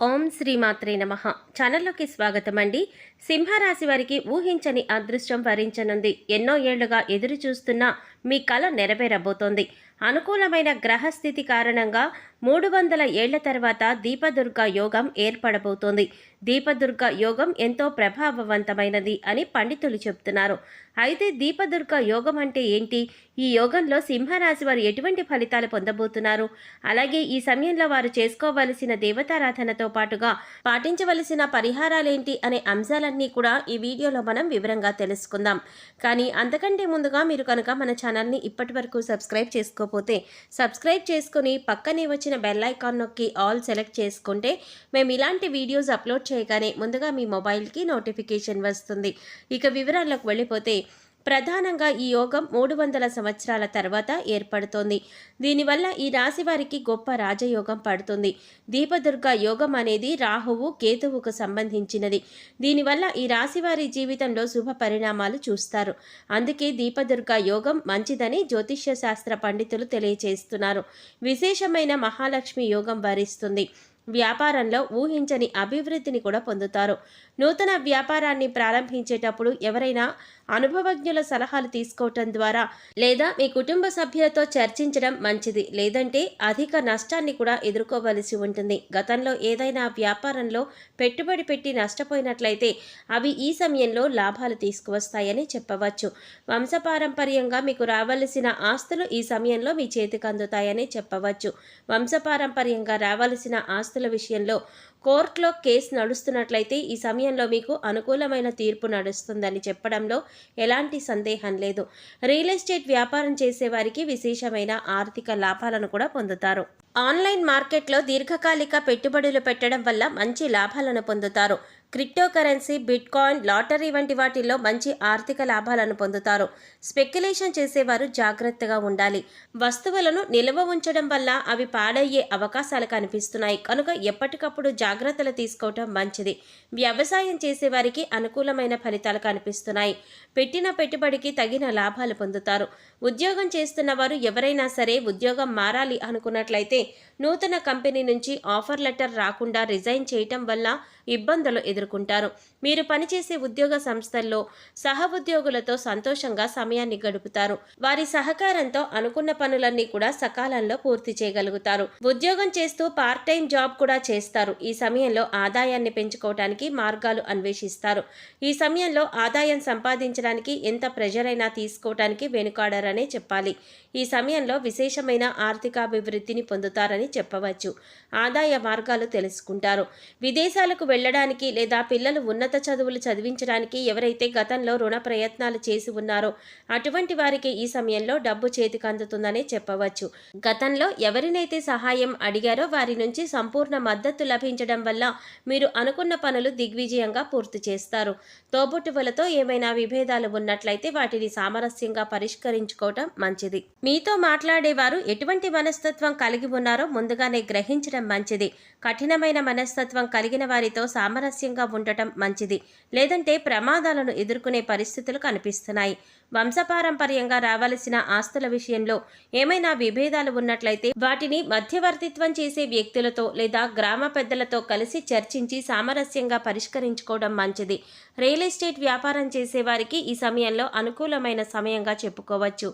ఓం శ్రీమాత్రే నమ. ఛానల్లోకి స్వాగతం అండి సింహరాశి వారికి ఊహించని అదృష్టం వరించనుంది. ఎన్నో ఏళ్ళుగా ఎదురు చూస్తున్న మీ కళ నెరవేరబోతోంది. అనుకూలమైన గ్రహస్థితి కారణంగా మూడు వందల ఏళ్ళ తర్వాత దీపదుర్గ యోగం ఏర్పడబోతోంది. దీపదుర్గ యోగం ఎంతో ప్రభావవంతమైనది అని పండితులు చెబుతున్నారు. అయితే దీపదుర్గ యోగం అంటే ఏంటి? ఈ యోగంలో సింహరాశి వారు ఎటువంటి ఫలితాలు పొందబోతున్నారు? అలాగే ఈ సమయంలో వారు చేసుకోవలసిన దేవతారాధనతో పాటుగా పాటించవలసిన పరిహారాలేంటి అనే అంశాలన్నీ కూడా ఈ వీడియోలో మనం వివరంగా తెలుసుకుందాం. కానీ అంతకంటే ముందుగా మీరు కనుక మన ఛానల్ని ఇప్పటి వరకు సబ్స్క్రైబ్ చేసుకోకపోతే సబ్స్క్రైబ్ చేసుకుని పక్కనే వచ్చిన బెల్ ఐకాన్ నొక్కి ఆల్ సెలెక్ట్ చేసుకుంటే మేము ఇలాంటి వీడియోస్ అప్లోడ్ చేయగానే ముందుగా మీ మొబైల్కి నోటిఫికేషన్ వస్తుంది. ఇక వివరాల్లోకి వెళ్ళిపోతే ప్రధానంగా ఈ యోగం మూడు వందల సంవత్సరాల తర్వాత ఏర్పడుతోంది. దీనివల్ల ఈ రాశి వారికి గొప్ప రాజయోగం పడుతుంది. దీపదుర్గ యోగం అనేది రాహువు కేతువుకు సంబంధించినది. దీనివల్ల ఈ రాశి వారి జీవితంలో శుభ పరిణామాలు చూస్తారు. అందుకే దీపదుర్గ యోగం మంచిదని జ్యోతిష్య శాస్త్ర పండితులు తెలియజేస్తున్నారు విశేషమైన మహాలక్ష్మి యోగం వరిస్తుంది. వ్యాపారంలో ఊహించని అభివృద్ధిని కూడా పొందుతారు. నూతన వ్యాపారాన్ని ప్రారంభించేటప్పుడు ఎవరైనా అనుభవజ్ఞుల సలహాలు తీసుకోవటం ద్వారా లేదా మీ కుటుంబ సభ్యులతో చర్చించడం మంచిది. లేదంటే అధిక నష్టాన్ని కూడా ఎదుర్కోవలసి ఉంటుంది. గతంలో ఏదైనా వ్యాపారంలో పెట్టుబడి పెట్టి నష్టపోయినట్లయితే అవి ఈ సమయంలో లాభాలు తీసుకువస్తాయని చెప్పవచ్చు. వంశపారంపర్యంగా మీకు రావలసిన ఆస్తులు ఈ సమయంలో మీ చేతికి అందుతాయని చెప్పవచ్చు. వంశపారంపర్యంగా రావలసిన ఆస్తుల విషయంలో కోర్టులో కేసు నడుస్తున్నట్లయితే ఈ సమయంలో మీకు అనుకూలమైన తీర్పు నడుస్తుందని చెప్పడంలో ఎలాంటి సందేహం లేదు. రియల్ ఎస్టేట్ వ్యాపారం చేసేవారికి విశేషమైన ఆర్థిక లాభాలను కూడా పొందుతారు. ఆన్లైన్ మార్కెట్లో దీర్ఘకాలిక పెట్టుబడులు పెట్టడం వల్ల మంచి లాభాలను పొందుతారు. క్రిప్టో కరెన్సీ లాటరీ వంటి వాటిల్లో మంచి ఆర్థిక లాభాలను పొందుతారు. స్పెక్యులేషన్ చేసేవారు జాగ్రత్తగా ఉండాలి. వస్తువులను నిల్వ ఉంచడం వల్ల అవి పాడయ్యే అవకాశాలు కనిపిస్తున్నాయి. కనుక ఎప్పటికప్పుడు జాగ్రత్తలు తీసుకోవటం మంచిది. వ్యవసాయం చేసేవారికి అనుకూలమైన ఫలితాలు కనిపిస్తున్నాయి. పెట్టిన పెట్టుబడికి తగిన లాభాలు పొందుతారు. ఉద్యోగం చేస్తున్న వారు ఎవరైనా సరే ఉద్యోగం మారాలి అనుకున్నట్లయితే నూతన కంపెనీ నుంచి ఆఫర్ లెటర్ రాకుండా రిజైన్ చేయటం వల్ల ఇబ్బందులు ఎదుర్కొంటారు. మీరు పనిచేసే ఉద్యోగ సంస్థల్లో సహ ఉద్యోగులతో సంతోషంగా సమయాన్ని గడుపుతారు. వారి సహకారంతో అనుకున్న పనులన్నీ కూడా సకాలంలో పూర్తి చేయగలుగుతారు. ఉద్యోగం చేస్తూ పార్ట్ టైం జాబ్ కూడా చేస్తారు. ఈ సమయంలో ఆదాయాన్ని పెంచుకోవటానికి మార్గాలు అన్వేషిస్తారు. ఈ సమయంలో ఆదాయం సంపాదించడానికి ఎంత ప్రెజర్ అయినా తీసుకోవటానికి వెనుకాడారనే చెప్పాలి. ఈ సమయంలో విశేషమైన ఆర్థికాభివృద్ధిని పొందుతారని చెప్పవచ్చు. ఆదాయ మార్గాలు తెలుసుకుంటారు. విదేశాలకు వెళ్ళడానికి లేదా పిల్లలు ఉన్నత చదువులు చదివించడానికి ఎవరైతే గతంలో రుణ ప్రయత్నాలు చేసి ఉన్నారో అటువంటి వారికి ఈ సమయంలో డబ్బు చేతికి అందుతుందనే చెప్పవచ్చు. గతంలో ఎవరినైతే సహాయం అడిగారో వారి నుంచి సంపూర్ణ మద్దతు లభించడం వల్ల మీరు అనుకున్న పనులు దిగ్విజయంగా పూర్తి చేస్తారు. తోబుట్టువులతో ఏమైనా విభేదాలు ఉన్నట్లయితే వాటిని సామరస్యంగా పరిష్కరించుకోవటం మంచిది. మీతో మాట్లాడేవారు ఎటువంటి మనస్తత్వం కలిగి ఉన్నారో ముందుగానే గ్రహించడం మంచిది. కఠినమైన మనస్తత్వం కలిగిన వారితో సామరస్యంగా ఉండటం మంచిది. లేదంటే ప్రమాదాలను ఎదుర్కొనే పరిస్థితులు కనిపిస్తున్నాయి. వంశపారంపర్యంగా రావలసిన ఆస్తుల విషయంలో ఏమైనా విభేదాలు ఉన్నట్లయితే వాటిని మధ్యవర్తిత్వం చేసే వ్యక్తులతో లేదా గ్రామ పెద్దలతో కలిసి చర్చించి సామరస్యంగా పరిష్కరించుకోవడం మంచిది. రియల్ ఎస్టేట్ వ్యాపారం చేసేవారికి ఈ సమయంలో అనుకూలమైన సమయంగా చెప్పుకోవచ్చు.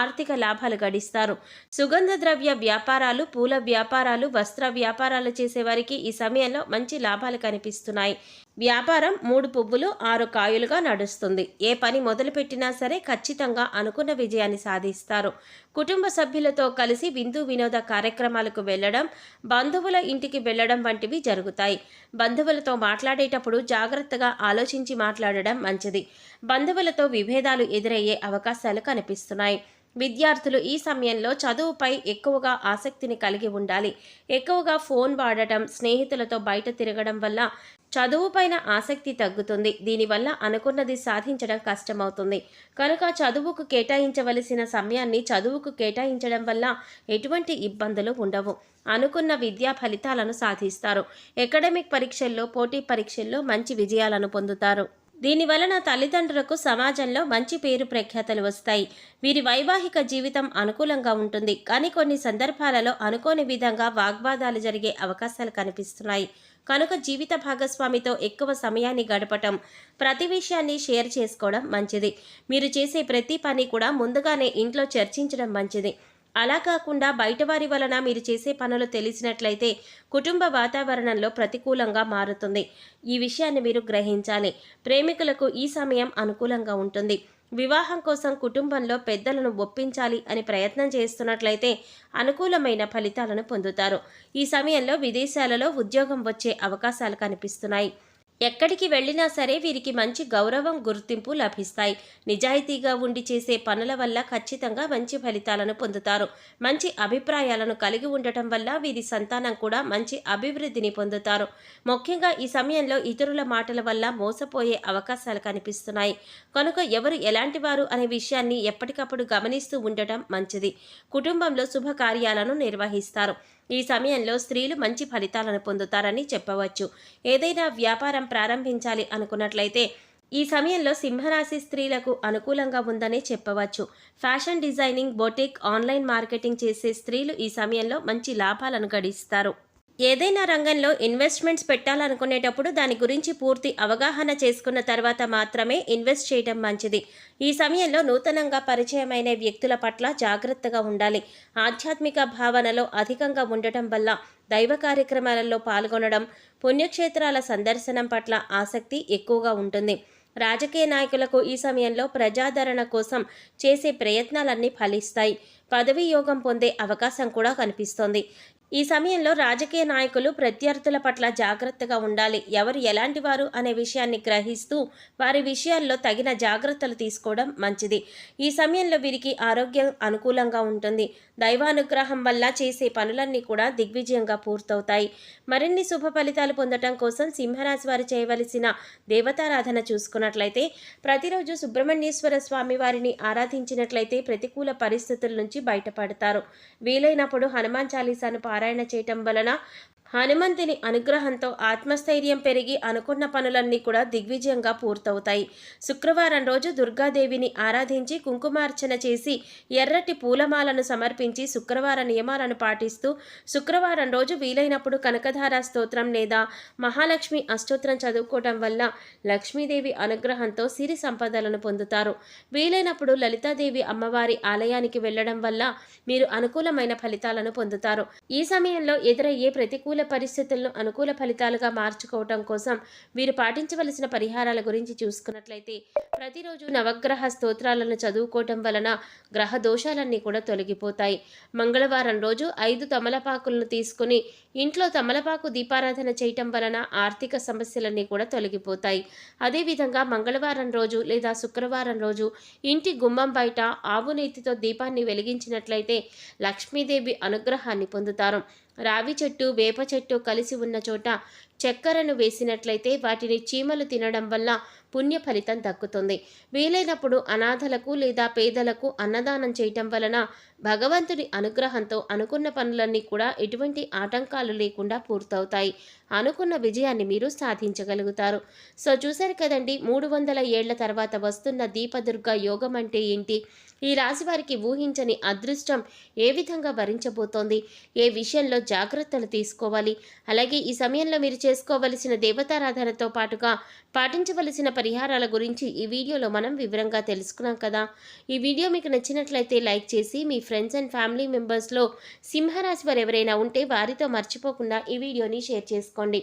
ఆర్థిక లాభాలు గడిస్తారు. సుగంధ ద్రవ్య వ్యాపారాలు పూల వ్యాపారాలు వస్త్ర వ్యాపారాలు చేసేవారికి ఈ సమయంలో మంచి లాభాలు కనిపిస్తున్నాయి. వ్యాపారం మూడు పువ్వులు ఆరు కాయలుగా నడుస్తుంది. ఏ పని మొదలుపెట్టినా సరే ఖచ్చితంగా అనుకున్న విజయాన్ని సాధిస్తారు. కుటుంబ సభ్యులతో కలిసి విందు వినోద కార్యక్రమాలకు వెళ్ళడం బంధువుల ఇంటికి వెళ్ళడం వంటివి జరుగుతాయి. బంధువులతో మాట్లాడేటప్పుడు జాగ్రత్తగా ఆలోచించి మాట్లాడడం మంచిది. బంధువులతో విభేదాలు ఎదురయ్యే అవకాశాలు కనిపిస్తున్నాయి. విద్యార్థులు ఈ సమయంలో చదువుపై ఎక్కువగా ఆసక్తిని కలిగి ఉండాలి. ఎక్కువగా ఫోన్ వాడటం స్నేహితులతో బయట తిరగడం వల్ల చదువుపైన ఆసక్తి తగ్గుతుంది. దీనివల్ల అనుకున్నది సాధించడం కష్టమవుతుంది. కనుక చదువుకు కేటాయించవలసిన సమయాన్ని చదువుకు కేటాయించడం వల్ల ఎటువంటి ఇబ్బందులు ఉండవు. అనుకున్న విద్యా ఫలితాలను సాధిస్తారు. అకాడమిక్ పరీక్షల్లో పోటీ పరీక్షల్లో మంచి విజయాలను పొందుతారు. దీని వలన తల్లిదండ్రులకు సమాజంలో మంచి పేరు ప్రఖ్యాతలు వస్తాయి. వీరి వైవాహిక జీవితం అనుకూలంగా ఉంటుంది. కానీ కొన్ని సందర్భాలలో అనుకోని విధంగా వాగ్వాదాలు జరిగే అవకాశాలు కనిపిస్తున్నాయి. కనుక జీవిత భాగస్వామితో ఎక్కువ సమయాన్ని గడపటం ప్రతి విషయాన్ని షేర్ చేసుకోవడం మంచిది. మీరు చేసే ప్రతి పని కూడా ముందుగానే ఇంట్లో చర్చించడం మంచిది. అలా కాకుండా బయటవారి వలన మీరు చేసే పనులు తెలిసినట్లయితే కుటుంబ వాతావరణంలో ప్రతికూలంగా మారుతుంది. ఈ విషయాన్ని మీరు గ్రహించాలి. ప్రేమికులకు ఈ సమయం అనుకూలంగా ఉంటుంది. వివాహం కోసం కుటుంబంలో పెద్దలను ఒప్పించాలి అని ప్రయత్నం చేస్తున్నట్లయితే అనుకూలమైన ఫలితాలను పొందుతారు. ఈ సమయంలో విదేశాలలో ఉద్యోగం వచ్చే అవకాశాలు కనిపిస్తున్నాయి. ఎక్కడికి వెళ్ళినా సరే వీరికి మంచి గౌరవం గుర్తింపు లభిస్తాయి. నిజాయితీగా ఉండి చేసే పనుల వల్ల ఖచ్చితంగా మంచి ఫలితాలను పొందుతారు. మంచి అభిప్రాయాలను కలిగి ఉండటం వల్ల వీరి సంతానం కూడా మంచి అభివృద్ధిని పొందుతారు. ముఖ్యంగా ఈ సమయంలో ఇతరుల మాటల వల్ల మోసపోయే అవకాశాలు కనిపిస్తున్నాయి. కనుక ఎవరు ఎలాంటి వారు అనే విషయాన్ని ఎప్పటికప్పుడు గమనిస్తూ ఉండటం మంచిది. కుటుంబంలో శుభకార్యాలను నిర్వహిస్తారు. ఈ సమయంలో స్త్రీలు మంచి ఫలితాలను పొందుతారని చెప్పవచ్చు. ఏదైనా వ్యాపారం ప్రారంభించాలి అనుకున్నట్లయితే ఈ సమయంలో సింహరాశి స్త్రీలకు అనుకూలంగా ఉందనే చెప్పవచ్చు. Fashion designing boutique online marketing చేసే స్త్రీలు ఈ సమయంలో మంచి లాభాలను గడిస్తారు. ఏదైనా రంగంలో ఇన్వెస్ట్మెంట్స్ పెట్టాలనుకునేటప్పుడు దాని గురించి పూర్తి అవగాహన చేసుకున్న తర్వాత మాత్రమే ఇన్వెస్ట్ చేయడం మంచిది. ఈ సమయంలో నూతనంగా పరిచయమైన వ్యక్తుల పట్ల జాగ్రత్తగా ఉండాలి. ఆధ్యాత్మిక భావనలో అధికంగా ఉండటం వల్ల దైవ కార్యక్రమాలలో పాల్గొనడం పుణ్యక్షేత్రాల సందర్శనం పట్ల ఆసక్తి ఎక్కువగా ఉంటుంది. రాజకీయ నాయకులకు ఈ సమయంలో ప్రజాదరణ కోసం చేసే ప్రయత్నాలన్నీ ఫలిస్తాయి. పదవీ యోగం పొందే అవకాశం కూడా కనిపిస్తోంది. ఈ సమయంలో రాజకీయ నాయకులు ప్రత్యర్థుల పట్ల జాగ్రత్తగా ఉండాలి. ఎవరు ఎలాంటి వారు అనే విషయాన్ని గ్రహిస్తూ వారి విషయాల్లో తగిన జాగ్రత్తలు తీసుకోవడం మంచిది. ఈ సమయంలో వీరికి ఆరోగ్యం అనుకూలంగా ఉంటుంది. దైవానుగ్రహం వల్ల చేసే పనులన్నీ కూడా దిగ్విజయంగా పూర్తవుతాయి. మరిన్ని శుభ ఫలితాలు పొందటం కోసం సింహరాశి వారు చేయవలసిన దేవతారాధన చూసుకున్నట్లయితే ప్రతిరోజు సుబ్రహ్మణ్యేశ్వర స్వామి వారిని ఆరాధించినట్లయితే ప్రతికూల పరిస్థితుల నుంచి బయటపడతారు. వీలైనప్పుడు హనుమాన్ చాలీసాను పారాయణ చేయటం వలన హనుమంతుని అనుగ్రహంతో ఆత్మస్థైర్యం పెరిగి అనుకున్న పనులన్నీ కూడా దిగ్విజయంగా పూర్తవుతాయి. శుక్రవారం రోజు దుర్గాదేవిని ఆరాధించి కుంకుమార్చన చేసి ఎర్రటి పూలమాలను సమర్పించి శుక్రవార నియమాలను పాటిస్తూ శుక్రవారం రోజు వీలైనప్పుడు కనకధార స్తోత్రం లేదా మహాలక్ష్మి అష్టోత్రం చదువుకోవటం వల్ల లక్ష్మీదేవి అనుగ్రహంతో సిరి సంపదలను పొందుతారు. వీలైనప్పుడు లలితాదేవి అమ్మవారి ఆలయానికి వెళ్ళడం వల్ల మీరు అనుకూలమైన ఫలితాలను పొందుతారు. ఈ సమయంలో ఎదురయ్యే ప్రతికూల ప్రతికూల పరిస్థితులను అనుకూల ఫలితాలుగా మార్చుకోవటం కోసం వీరు పాటించవలసిన పరిహారాల గురించి చూసుకున్నట్లయితే ప్రతిరోజు నవగ్రహ స్తోత్రాలను చదువుకోవటం వలన గ్రహ దోషాలన్నీ కూడా తొలగిపోతాయి. మంగళవారం రోజు ఐదు తమలపాకులను తీసుకుని ఇంట్లో తమలపాకు దీపారాధన చేయటం వలన ఆర్థిక సమస్యలన్నీ కూడా తొలగిపోతాయి. అదేవిధంగా మంగళవారం రోజు లేదా శుక్రవారం రోజు ఇంటి గుమ్మం బయట ఆవు నేతితో దీపాన్ని వెలిగించినట్లయితే లక్ష్మీదేవి అనుగ్రహాన్ని పొందుతారు. రావి చెట్టు వేప చెట్టు కలిసి ఉన్న చోట చక్కెరను వేసినట్లయితే వాటిని చీమలు తినడం వల్ల పుణ్య ఫలితం దక్కుతుంది. వీలైనప్పుడు అనాథలకు లేదా పేదలకు అన్నదానం చేయటం వలన భగవంతుడి అనుగ్రహంతో అనుకున్న పనులన్నీ కూడా ఎటువంటి ఆటంకాలు లేకుండా పూర్తవుతాయి. అనుకున్న విజయాన్ని మీరు సాధించగలుగుతారు. సో చూశారు కదండి మూడు వందల ఏళ్ళ తర్వాత వస్తున్న దీపదుర్గ యోగం అంటే ఏంటి? ఈ రాశి వారికి ఊహించని అదృష్టం ఏ విధంగా భరించబోతోంది? ఏ విషయంలో జాగ్రత్తలు తీసుకోవాలి? అలాగే ఈ సమయంలో మీరు చేసుకోవలసిన దేవతారాధనతో పాటుగా పాటించవలసిన పరిహారాల గురించి ఈ వీడియోలో మనం వివరంగా తెలుసుకున్నాం కదా. ఈ వీడియో మీకు నచ్చినట్లయితే లైక్ చేసి మీ ఫ్రెండ్స్ అండ్ ఫ్యామిలీ మెంబర్స్లో సింహరాశి వారు ఎవరైనా ఉంటే వారితో మర్చిపోకుండా ఈ వీడియోని షేర్ చేసుకోండి.